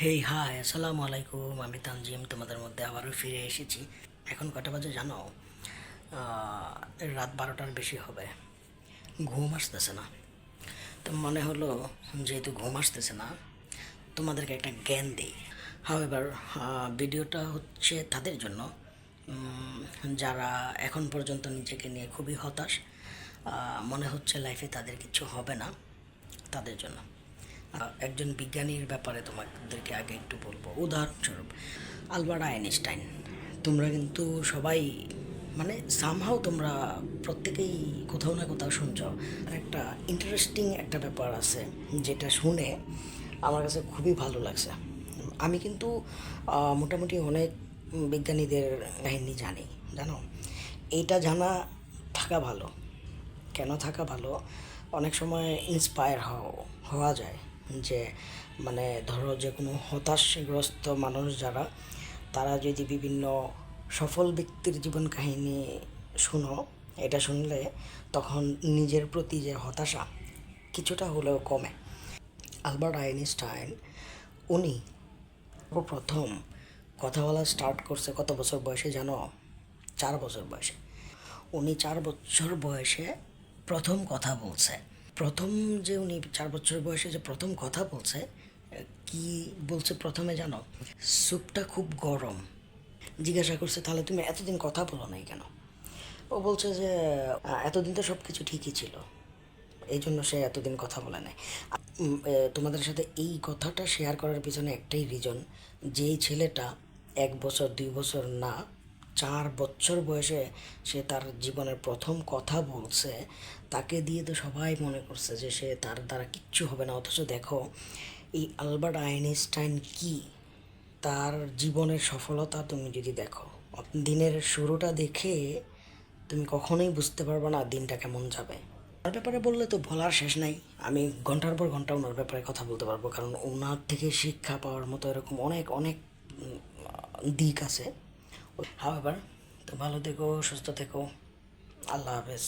Hey hi আসসালামু আলাইকুম। আমি তানজিম, তোমাদের মধ্যে আবারও ফিরে এসেছি। এখন কটা বাজে জানো? রাত বারোটার বেশি হবে। ঘুম আসতেছে না। তো মনে হলো, যেহেতু ঘুম আসতেছে না, তোমাদেরকে একটা জ্ঞান দিই। হাওয়েভার ভিডিওটা হচ্ছে তাদের জন্য। যারা এখন পর্যন্ত নিজেকে নিয়ে খুবই হতাশ মনে হচ্ছে লাইফে তাদের কিছু হবে না, তাদের জন্য। একজন বিজ্ঞানীর ব্যাপারে তোমাদেরকে আগে একটু বলব। উদাহরণস্বরূপ, আলবার্ট আইনস্টাইন। তোমরা কিন্তু সবাই মানে সামহাও তোমরা প্রত্যেকেই কোথাও না কোথাও শুনছ। একটা ইন্টারেস্টিং একটা ব্যাপার আছে, যেটা শুনে আমার কাছে খুবই ভালো লাগছে। আমি কিন্তু মোটামুটি অনেক বিজ্ঞানীদের কাহিনী জানি, জানো? এইটা জানা থাকা ভালো। কেন থাকা ভালো? অনেক সময় ইন্সপায়ার হওয়া যায়। যে মানে ধরো যে কোনো হতাশগ্রস্ত মানুষ যারা, তারা যদি বিভিন্ন সফল ব্যক্তির জীবন কাহিনী শুনো, এটা শুনলে তখন নিজের প্রতি যে হতাশা কিছুটা হলেও কমে। আলবার্ট আইনস্টাইন, উনি প্রথম কথা বলা স্টার্ট করছে কত বছর বয়সে জানো? চার বছর বয়সে। উনি চার বছর বয়সে প্রথম কথা বলছে। প্রথম যে উনি চার বছর বয়সে যে প্রথম কথা বলছে কি বলছে প্রথমে জানো? স্যুপটা খুব গরম। জিজ্ঞাসা করছে, তাহলে তুমি এতদিন কথা বলো নাই কেন? ও বলছে যে এতদিন তো সব কিছু ঠিকই ছিল। এই জন্য সে এতদিন কথা বলে নাই। তোমাদের সাথে এই কথাটা শেয়ার করার পিছনে একটাই রিজন যেই ছেলেটা এক বছর, দুই বছর না চার বছর বয়সে সে তার জীবনের প্রথম কথা বলছে, তাকে দিয়ে তো সবাই মনে করছে যে সে তার দ্বারা কিচ্ছু হবে না। অথচ দেখো, এই আলবার্ট আইনস্টাইন কি? তার জীবনের সফলতা তুমি যদি দেখো, দিনের শুরুটা দেখে তুমি কখনোই বুঝতে পারবে না দিনটা কেমন যাবে। ওনার ব্যাপারে বললে তো বলার শেষ নাই। আমি ঘণ্টার পর ঘণ্টা ওনার ব্যাপারে কথা বলতে পারব, কারণ ওনার থেকে শিক্ষা পাওয়ার মতো এরকম অনেক অনেক দিক আছে। হাওয়েভার তো ভালো থেকো সুস্থ থেকো। আল্লাহ হাফেজ।